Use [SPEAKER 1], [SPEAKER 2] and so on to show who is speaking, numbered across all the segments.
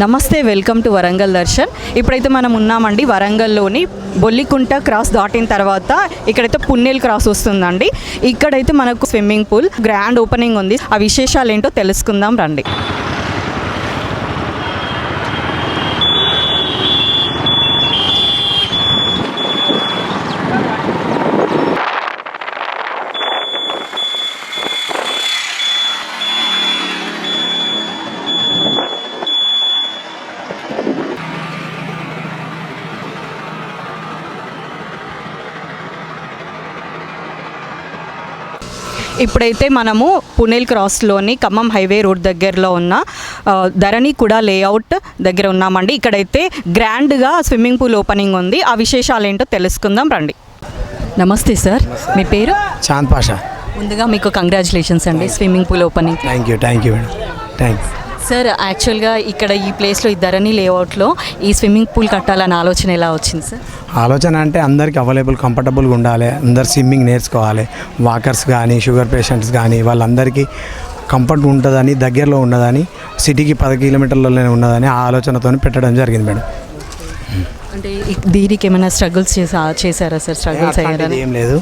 [SPEAKER 1] నమస్తే welcome to Warangal Darshan. ఇప్పుడైతే మనం ఉన్నామండి వరంగల్లోని బొల్లికుంట క్రాస్ దాటిన తర్వాత ఇక్కడైతే పున్నెల్ క్రాస్ వస్తుందండి. ఇక్కడైతే మనకు స్విమ్మింగ్ పూల్ గ్రాండ్ ఓపెనింగ్ ఉంది. ఆ విశేషాలు ఏంటో తెలుసుకుందాం రండి. ఇప్పుడైతే మనము పునేల్ క్రాస్లోని ఖమ్మం హైవే రోడ్ దగ్గరలో ఉన్న ధరణి కూడా లేఅవుట్ దగ్గర ఉన్నామండి. ఇక్కడైతే గ్రాండ్గా స్విమ్మింగ్ పూల్ ఓపెనింగ్ ఉంది. ఆ విశేషాలు ఏంటో తెలుసుకుందాం రండి. నమస్తే సార్. మీ పేరు?
[SPEAKER 2] చాంద్ పాషా.
[SPEAKER 1] ముందుగా మీకు కంగ్రాచులేషన్స్ అండి swimming pool opening.
[SPEAKER 2] Thank you thank you madam. Thanks.
[SPEAKER 1] Sir యాక్చువల్గా ఇక్కడ ఈ ప్లేస్లో ధరణి లేఅవుట్లో ఈ స్విమ్మింగ్ పూల్ కట్టాలన్న ఆలోచన ఎలా వచ్చింది సార్
[SPEAKER 2] ఆలోచన అంటే అందరికి అవైలబుల్ కంఫర్టబుల్గా ఉండాలి. అందరు స్విమ్మింగ్ నేర్చుకోవాలి. వాకర్స్ కానీ షుగర్ పేషెంట్స్ కానీ వాళ్ళందరికీ కంఫర్ట్ ఉంటుందని దగ్గరలో ఉన్నదని సిటీకి పది కిలోమీటర్లలోనే ఉన్నదని ఆ ఆలోచనతో పెట్టడం జరిగింది మేడం.
[SPEAKER 1] అంటే దీనికి ఏమైనా స్ట్రగుల్స్ చేసా చేశారా సార్ స్ట్రగుల్స్ అయ్యారా?
[SPEAKER 2] ఏం లేదు.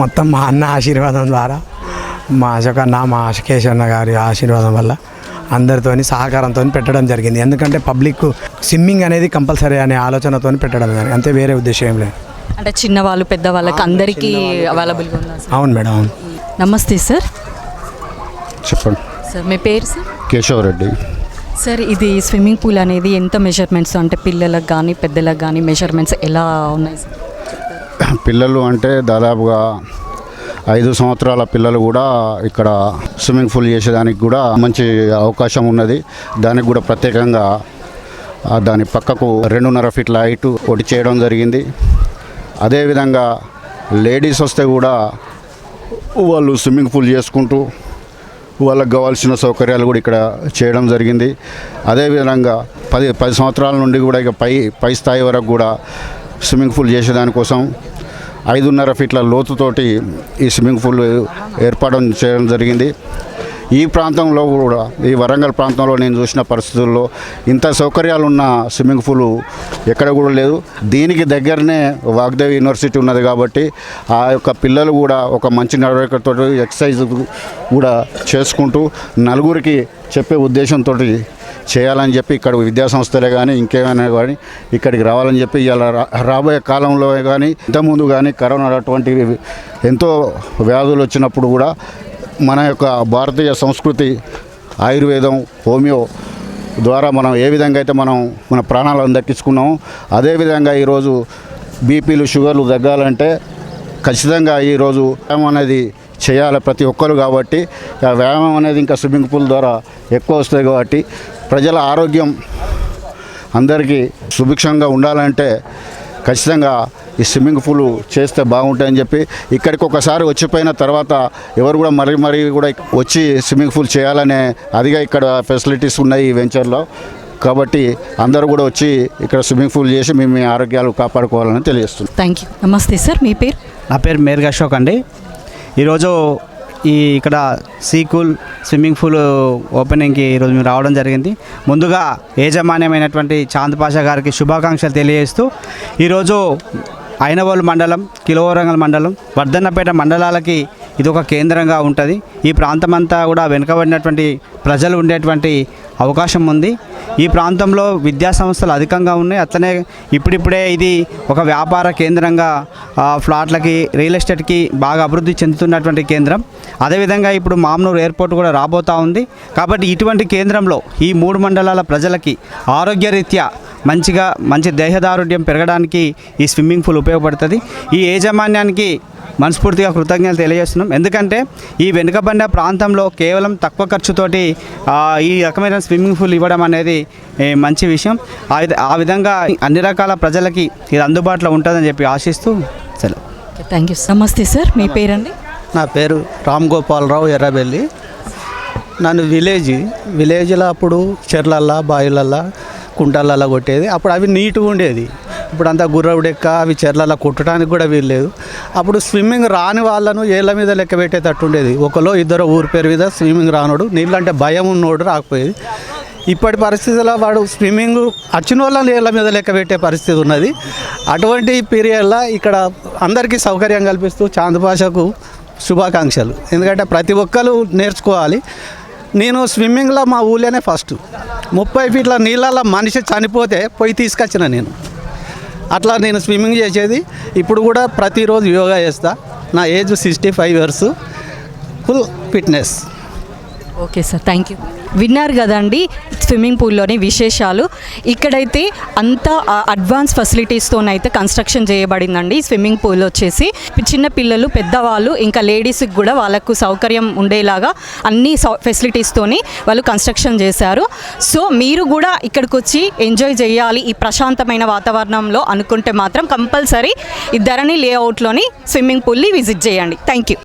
[SPEAKER 2] మొత్తం మా అన్న ఆశీర్వాదం ద్వారా మా అశోక్ అన్న మా కేశవన్న గారి ఆశీర్వాదం వల్ల అందరితోని సహకారంతో పెట్టడం జరిగింది. ఎందుకంటే పబ్లిక్ స్విమ్మింగ్ అనేది కంపల్సరీ అనే ఆలోచనతో పెట్టడం జరిగింది. అంతే వేరే ఉద్దేశం ఏం లేదు.
[SPEAKER 1] అంటే చిన్నవాళ్ళు పెద్దవాళ్ళకి అందరికీ అవైలబుల్గా ఉందా సార్.
[SPEAKER 2] అవును మేడం అవును.
[SPEAKER 1] నమస్తే సార్.
[SPEAKER 3] చెప్పండి.
[SPEAKER 1] సార్ మీ పేరు సార్?
[SPEAKER 3] కేశవరెడ్డి.
[SPEAKER 1] సార్ ఇది స్విమ్మింగ్ పూల్ అనేది ఎంత మెజర్మెంట్స్? అంటే పిల్లలకు కానీ పెద్దలకు కానీ మెజర్మెంట్స్ ఎలా ఉన్నాయి సార్?
[SPEAKER 3] పిల్లలు అంటే దాదాపుగా ఐదు సంవత్సరాల పిల్లలు కూడా ఇక్కడ స్విమ్మింగ్ పూల్ చేసేదానికి కూడా మంచి అవకాశం ఉన్నది. దానికి కూడా ప్రత్యేకంగా దాని పక్కకు రెండున్నర ఫీట్ల హైట్ ఒకటి చేయడం జరిగింది. అదేవిధంగా లేడీస్ వస్తే కూడా వాళ్ళు స్విమ్మింగ్ పూల్ చేసుకుంటూ వాళ్ళకి కావాల్సిన సౌకర్యాలు కూడా ఇక్కడ చేయడం జరిగింది. అదేవిధంగా పది పది సంవత్సరాల నుండి కూడా ఇక పై పై స్థాయి వరకు కూడా స్విమ్మింగ్ పూల్ చేసేదానికోసం ఐదున్నర ఫీట్ల లోతుతోటి ఈ స్విమ్మింగ్ పూల్ ఏర్పాటు చేయడం జరిగింది. ఈ ప్రాంతంలో కూడా ఈ వరంగల్ ప్రాంతంలో నేను చూసిన పరిస్థితుల్లో ఇంత సౌకర్యాలు ఉన్న స్విమ్మింగ్ పూల్ ఎక్కడ కూడా లేదు. దీనికి దగ్గరనే వాగ్దేవి యూనివర్సిటీ ఉన్నది కాబట్టి ఆ యొక్క పిల్లలు కూడా ఒక మంచి నడవడికతో ఎక్సర్సైజ్ కూడా చేసుకుంటూ నలుగురికి చెప్పే ఉద్దేశంతో చేయాలని చెప్పి ఇక్కడ విద్యాసంస్థలే కానీ ఇంకేమైనా కానీ ఇక్కడికి రావాలని చెప్పి ఇలా రాబోయే కాలంలో కానీ ఇంతకుముందు కానీ కరోనా అటువంటి ఎంతో వ్యాధులు వచ్చినప్పుడు కూడా మన యొక్క భారతీయ సంస్కృతి ఆయుర్వేదం హోమియో ద్వారా మనం ఏ విధంగా అయితే మనం మన ప్రాణాలను దక్కించుకున్నామో అదేవిధంగా ఈరోజు బీపీలు షుగర్లు తగ్గాలంటే ఖచ్చితంగా ఈరోజు వ్యాయామం అనేది చేయాలి ప్రతి ఒక్కరు కాబట్టి ఆ వ్యాయామం అనేది ఇంకా స్విమ్మింగ్ పూల్ ద్వారా ఎక్కువ వస్తుంది కాబట్టి ప్రజల ఆరోగ్యం అందరికీ సుభిక్షంగా ఉండాలంటే ఖచ్చితంగా ఈ స్విమ్మింగ్ పూల్ చేస్తే బాగుంటాయని చెప్పి ఇక్కడికి ఒకసారి వచ్చిపోయిన తర్వాత ఎవరు కూడా మరీ మరీ కూడా వచ్చి స్విమ్మింగ్ పూల్ చేయాలనే అదిగా ఇక్కడ ఫెసిలిటీస్ ఉన్నాయి ఈ వెంచర్లో. కాబట్టి అందరూ కూడా వచ్చి ఇక్కడ స్విమ్మింగ్ పూల్ చేసి మేము మీ ఆరోగ్యాలు కాపాడుకోవాలని తెలియజేస్తుంది
[SPEAKER 1] థ్యాంక్ యూ. నమస్తే సార్ మీ పేరు?
[SPEAKER 4] నా పేరు మేర్గా అశోక్ అండి. ఈరోజు ఈ ఇక్కడ సీకూల్ స్విమ్మింగ్ పూల్ ఓపెనింగ్కి ఈరోజు మేము రావడం జరిగింది. ముందుగా యాజమాన్యమైనటువంటి చాంద్ పాషా గారికి శుభాకాంక్షలు తెలియజేస్తూ ఈరోజు అయినవోలు మండలం కిలోవరంగల్ మండలం వర్ధన్నపేట మండలాలకి ఇది ఒక కేంద్రంగా ఉంటుంది. ఈ ప్రాంతం అంతా కూడా వెనుకబడినటువంటి ప్రజలు ఉండేటువంటి అవకాశం ఉంది. ఈ ప్రాంతంలో విద్యా సంస్థలు అధికంగా ఉన్నాయి. అట్లనే ఇప్పుడిప్పుడే ఇది ఒక వ్యాపార కేంద్రంగా ఫ్లాట్లకి రియల్ ఎస్టేట్కి బాగా అభివృద్ధి చెందుతున్నటువంటి కేంద్రం. అదేవిధంగా ఇప్పుడు మామనూరు ఎయిర్పోర్ట్ కూడా రాబోతూ ఉంది. కాబట్టి ఇటువంటి కేంద్రంలో ఈ మూడు మండలాల ప్రజలకి ఆరోగ్యరీత్యా మంచిగా మంచి దేహదారుఢ్యం పెరగడానికి ఈ స్విమ్మింగ్ పూల్ ఉపయోగపడుతుంది. ఈ యాజమాన్యానికి మనస్ఫూర్తిగా కృతజ్ఞతలు తెలియజేస్తున్నాం. ఎందుకంటే ఈ వెనుకబడిన ప్రాంతంలో కేవలం తక్కువ ఖర్చుతోటి ఆ, ఈ రకమైన స్విమ్మింగ్ పూల్ ఇవ్వడం అనేది మంచి విషయం. ఆ విధంగా అన్ని రకాల ప్రజలకి ఇది అందుబాటులో ఉంటుందని చెప్పి ఆశిస్తూ సెలవు.
[SPEAKER 1] థ్యాంక్ యూ నమస్తే సార్ మీ పేరండి?
[SPEAKER 5] నా పేరు రామ్ గోపాలరావు ఎర్రబెల్లి. నన్ను విలేజ్ విలేజ్లో అప్పుడు చెర్లల్లా బావిలల్లా కుంటలల్లా కొట్టేది. అప్పుడు అవి నీట్గా ఉండేది. ఇప్పుడు అంతా గుర్రవుడెక్క అవి చెర్లల్లా కొట్టడానికి కూడా వీల్లేదు అప్పుడు స్విమ్మింగ్ రాని వాళ్ళను ఏళ్ళ మీద లెక్క పెట్టేటట్టు ఉండేది. ఒకలో ఇద్దరు ఊరి పేరు మీద స్విమ్మింగ్ రానోడు. నీళ్ళంటే భయం ఉన్నోడు రాకపోయేది. ఇప్పటి పరిస్థితుల్లో వాడు స్విమ్మింగ్ వచ్చిన వాళ్ళని నీళ్ళ మీద లెక్క పెట్టే పరిస్థితి ఉన్నది. అటువంటి పీరియడ్లో ఇక్కడ అందరికీ సౌకర్యం కల్పిస్తూ చాంద్ భాషకు శుభాకాంక్షలు. ఎందుకంటే ప్రతి ఒక్కరు నేర్చుకోవాలి. నేను స్విమ్మింగ్లో మా ఊళ్ళోనే ఫస్ట్. ముప్పై ఫీట్ల నీళ్ళల్లో మనిషి చనిపోతే పోయి తీసుకొచ్చిన నేను. అట్లా నేను స్విమ్మింగ్ చేసేది. ఇప్పుడు కూడా ప్రతిరోజు యోగా చేస్తా. నా age sixty five years. Full fitness.
[SPEAKER 1] Okay sir. Thank you విన్నారు కదండి స్విమ్మింగ్ పూల్లోని విశేషాలు. ఇక్కడైతే అంత అడ్వాన్స్ ఫెసిలిటీస్తోనైతే కన్స్ట్రక్షన్ చేయబడిందండి స్విమ్మింగ్ పూల్ వచ్చేసి. చిన్న పిల్లలు పెద్దవాళ్ళు ఇంకా లేడీస్కి కూడా వాళ్ళకు సౌకర్యం ఉండేలాగా అన్ని ఫెసిలిటీస్తోని వాళ్ళు కన్స్ట్రక్షన్ చేశారు. సో మీరు కూడా ఇక్కడికి వచ్చి ఎంజాయ్ చేయాలి ఈ ప్రశాంతమైన వాతావరణంలో అనుకుంటే మాత్రం కంపల్సరీ ఈ ధరణి లేఅవుట్లోని స్విమ్మింగ్ పూల్ని విజిట్ చేయండి. Thank you